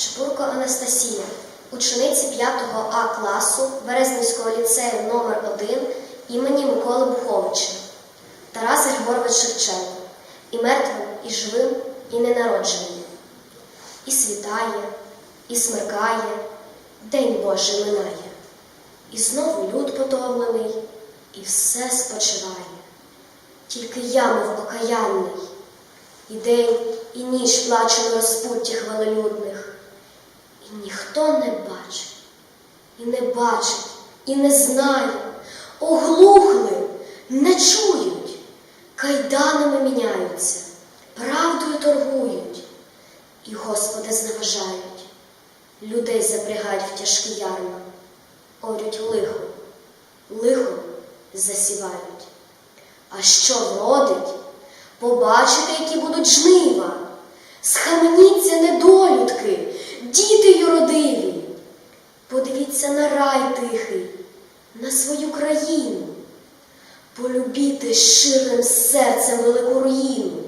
Чепурко Анастасія, учениця 5 А класу Березнівського ліцею номер 1 імені Миколи Буховича, Тарас Григорович Шевченко, і мертвим, і живим, і ненародженим. І світає, і смеркає, День Божий минає. І знову люд потомлений, і все спочиває. Тільки я, мов окаянний, і день, і ніч плачу на розпутті хвалелюдних. Ніхто не бачить, і не бачить, і не знає, оглухли, не чують, кайданами міняються, правдою торгують, і Господа зневажають, людей запрягають в тяжкі ярма, орють лихо, лихо засівають. А що вродить? Побачите, які будуть Подивіться на рай тихий, на свою країну. Полюбіте щирим серцем велику руїну.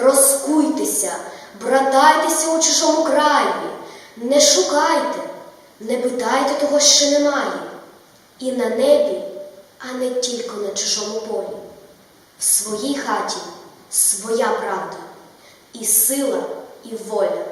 Розкуйтеся, братайтеся у чужому краї, не шукайте, не питайте того, що немає. І на небі, а не тільки на чужому полі. В своїй хаті своя правда, і сила, і воля.